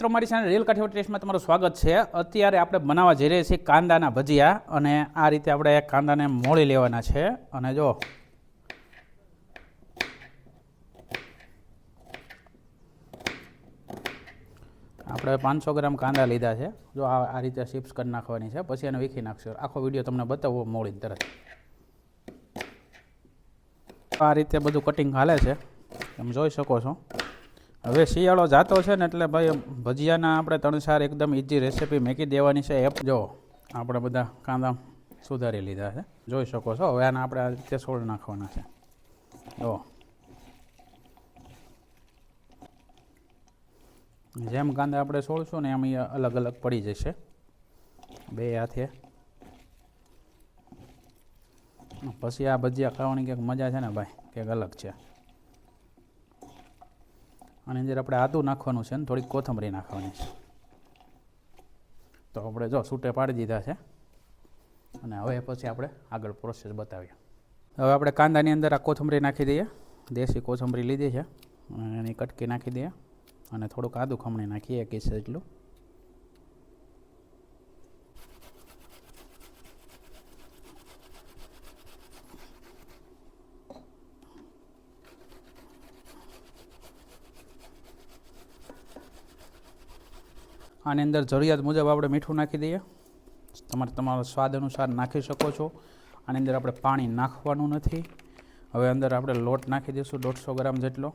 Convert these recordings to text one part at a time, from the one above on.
મિત્રો, મારી channel rail Kathiawad ટેસ્ટમાં તમારું સ્વાગત છે. અત્યારે આપણે બનાવવા જઈ રહ્યા છીએ કાંદાના ભજીયા અને આ રીતે આપણે કાંદાને મોળી લેવાના છે. અને જો, આપણે પાંચસો ગ્રામ કાંદા લીધા છે. જો આ આ રીતે શિપ્સ કરી નાખવાની છે. પછી એને વીખી નાખશો. આખો વીડિયો તમને બતાવવો મોળી તરત. આ રીતે બધું કટિંગ હાલે છે. તમે જોઈ શકો છો. હવે શિયાળો જાતો છે ને એટલે ભાઈ ભજીયાના આપણે ત્રણ ચાર એકદમ ઇઝી રેસીપી મેકી દેવાની છે. એપ જો, આપણે બધા કાંદા સુધારી લીધા છે. જોઈ શકો છો, હવે આને આપણે આ રીતે સોળ નાખવાના છે. જો. જેમ કાંદા આપણે સોળશું ને એમ એ અલગ અલગ પડી જશે. બે હાથે. પછી આ ભજીયા ખાવાની કંઈક મજા છે ને ભાઈ કંઈક અલગ છે. આની અંદર આપણે આદું નાખવાનું છે ને થોડીક કોથમરી નાખવાની છે. તો આપણે જો સૂટે પાડી દીધા છે. અને હવે પછી આપણે આગળ પ્રોસેસ બતાવીએ. હવે આપણે કાંદાની અંદર આ કોથમરી નાખી દઈએ. દેશી કોથમરી લીધી છે. અને એની કટકી નાખી દઈએ. અને થોડુંક આદું ખમણી નાખીએ, એક ઇંચ જેટલું. આની અંદર જરૂરિયાત મુજબ આપણે મીઠું નાખી દઈએ. તમારે તમારો સ્વાદ અનુસાર નાખી શકો છો. આની અંદર આપણે પાણી નાખવાનું નથી. હવે અંદર આપણે લોટ નાખી દઈશું દોઢસો ગ્રામ જેટલો.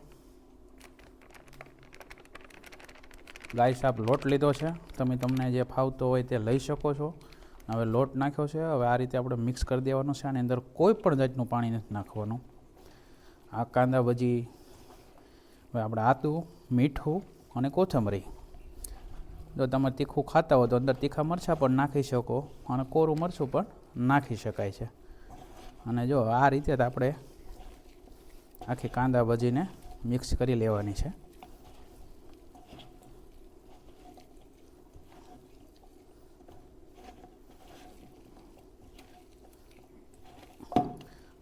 ગાય સાપ લોટ લીધો છે. તમે તમને જે ફાવતો હોય તે લઈ શકો છો. હવે લોટ નાખ્યો છે. હવે આ રીતે આપણે મિક્સ કરી દેવાનું છે. આની અંદર કોઈ પણ જાતનું પાણી નથી નાખવાનું. આ કાંદા ભજી, હવે આપણે આતું મીઠું અને કોથમરી. જો તમે તીખું ખાતા હો તો અંદર તીખા મરચાં પણ નાખી શકો અને કોરું મરચું પણ નાખી શકાય છે. અને જો આ રીતે જ આપણે આખી કાંદા ભજીને મિક્સ કરી લેવાની છે.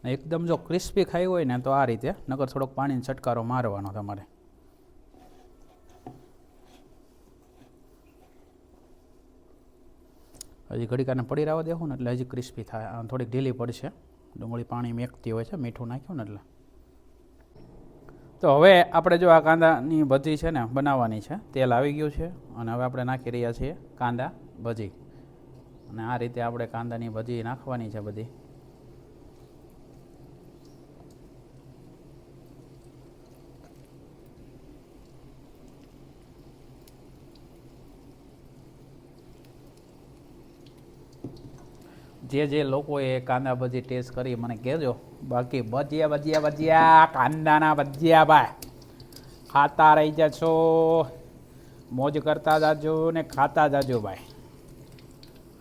એકદમ જો ક્રિસ્પી ખાઈ હોય ને તો આ રીતે નગર થોડોક પાણીનો છટકારો મારવાનો તમારે. હજી ઘડીકાને પડી રહેવા દેવું ને એટલે હજી ક્રિસ્પી થાય. આ થોડીક ઢીલી પડશે. ડુંગળી પાણી મેકતી હોય છે, મીઠું નાખ્યું ને એટલે. તો હવે આપણે જો આ કાંદાની ભજી છે ને બનાવવાની છે, તેલ આવી ગયું છે અને હવે આપણે નાખી રહ્યા છીએ કાંદા ભજી. અને આ રીતે આપણે કાંદાની ભજી નાખવાની છે બધી. જે જે લોકોએ કાંદા ભજી ટેસ્ટ કરી, મને કહેજો. બાકી ભજીયા ભજીયા ભજીયા, કાંદાના ભજીયા ભાઈ. ખાતા રહી જશો. મોજ કરતા જાજો ને ખાતા જાજો ભાઈ.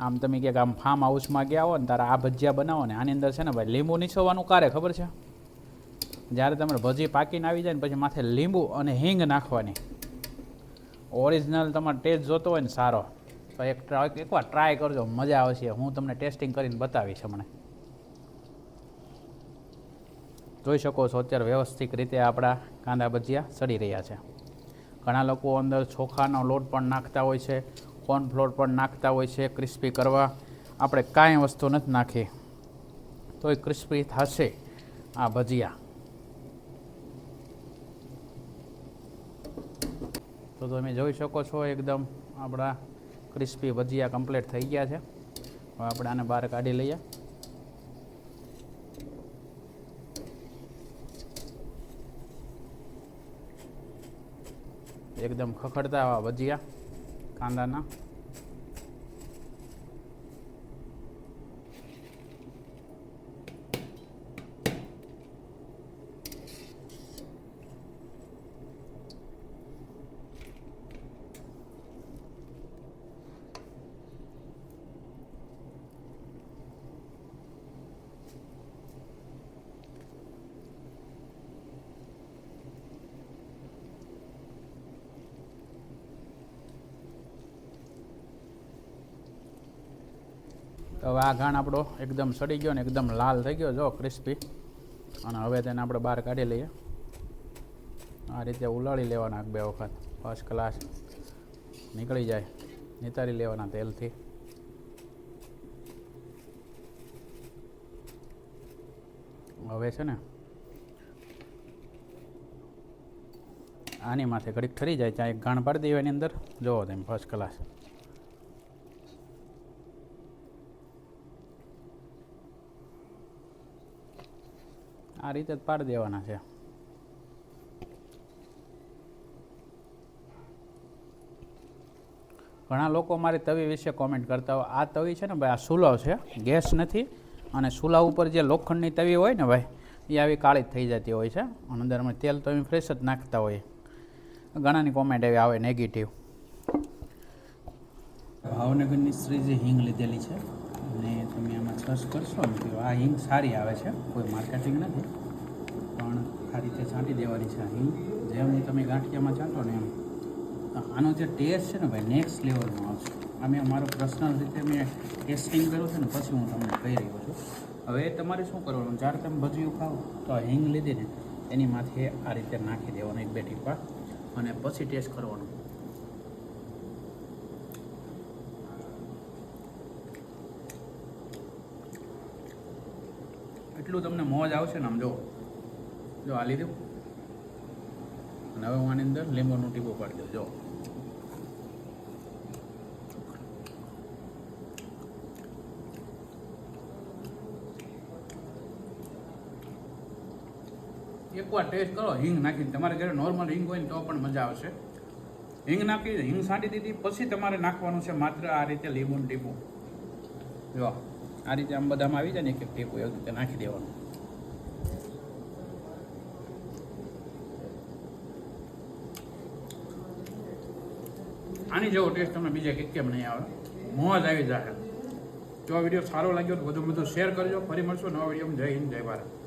આમ તમે ક્યાંક આમ ફાર્મ હાઉસમાં ગયા હો ને, તારે આ ભજીયા બનાવો ને, આની અંદર છે ને ભાઈ લીંબુ નીછોવાનું કારે, ખબર છે? જ્યારે તમારે ભજી પાકીને આવી જાય ને, પછી માથે લીંબુ અને હિંગ નાખવાની. ઓરિજિનલ તમારે ટેસ્ટ જોતો હોય ને સારો. તો એક એકવાર ટ્રાય કરજો, મજા આવશે હું તમને ટેસ્ટિંગ કરીને બતાવીશ હમણાં. જોઈ શકો છો, અત્યારે વ્યવસ્થિત રીતે આપણા કાંદા ભજીયા સડી રહ્યા છે. ઘણા લોકો અંદર ચોખાનો લોટ પણ નાખતા હોય છે કોર્નફ્લોર પણ નાખતા હોય છે ક્રિસ્પી કરવા. આપણે કાંઈ વસ્તુ નથી નાખી. તોય ક્રિસ્પી થશે આ ભજીયા. તો તમે જોઈ શકો છો, એકદમ આપણા ક્રિસ્પી ભજીયા કમ્પ્લીટ થઈ ગયા છે. હવે આપણે આને બહાર કાઢી લઈએ. એકદમ ખખડતા ભજીયા, કાંદાના. તો હવે આ ઘાણ આપણો એકદમ સડી ગયો ને એકદમ લાલ થઈ ગયો જો ક્રિસ્પી અને હવે તેને આપણે બહાર કાઢી લઈએ. આ રીતે ઉલાળી લેવાના બે વખત. ફર્સ્ટ ક્લાસ નીકળી જાય. નિતારી લેવાના તેલથી. હવે છે ને, આની માથે ઘડીક ઠરી જાય, ત્યાં એક ગાણ પાડી દેવાની અંદર. જોવો તેમ ફર્સ્ટ ક્લાસ આ રીતે જ પાડી દેવાના છે. ઘણા લોકો મારી તવી વિશે કોમેન્ટ કરતા હોય, આ તવી છે ને ભાઈ, આ સુલાવ છે, ગેસ નથી, અને સુલાવ ઉપર જે લોખંડની તવી હોય ને ભાઈ, એ આવી કાળી થઈ જતી હોય છે, અને અંદર અમે તેલ તો અમે ફ્રેશ જ નાખતા હોઈએ. ઘણાની કોમેન્ટ એવી આવે નેગેટિવ ભાવનગરની શ્રીજી હિંગ લીધેલી છે, અને તમે આમાં સર્ચ કરશો ને તો આ હિંગ સારી આવે છે, કોઈ માર્કેટિંગ નથી, પણ આ રીતે છાંટી દેવાની છે હિંગ. જેમ તમે ગાંઠિયામાં છાંટો ને એમ. આનો જે ટેસ્ટ છે ને ભાઈ નેક્સ્ટ લેવલનો આવશે. આ મેં મારો પર્સનલ રીતે મેં ટેસ્ટિંગ કર્યું છે ને પછી હું તમને કહી રહ્યો છું. હવે તમારે શું કરવાનું? જ્યારે તમે ભજીયું ખાઓ, તો હિંગ લીધી ને એની માથે આ રીતે નાખી દેવાનું, એક બે ટીપા, અને પછી ટેસ્ટ કરવાનો. એટલું તમને મોજ આવશે ને આમ જો. જો આ લીધું. અને હવે હું આની અંદર લીંબુનું ટીપો પાડી દઉં, જો. એકવાર ટેસ્ટ કરો, હિંગ નાખીને. તમારે ઘરે નોર્મલ હિંગ હોય ને તો પણ મજા આવશે. હિંગ નાખી, હિંગ છાંટી દીધી, પછી તમારે નાખવાનું છે માત્ર આ રીતે લીંબુનું ટીપું. જો. આ રીતે આમ બધામાં આવી જાય ને એક એક ટીપું એવી રીતે નાખી દેવાનું. આની જેવો ટેસ્ટ તમને બીજે કે કેમ નહીં આવે. મોજ આવી જાય જો આ વીડિયો સારો લાગ્યો તો વધુ વધુ શેર કરજો. ફરી મળશું નવા વિડીયોમાં. જય હિન્દ, જય ભારત.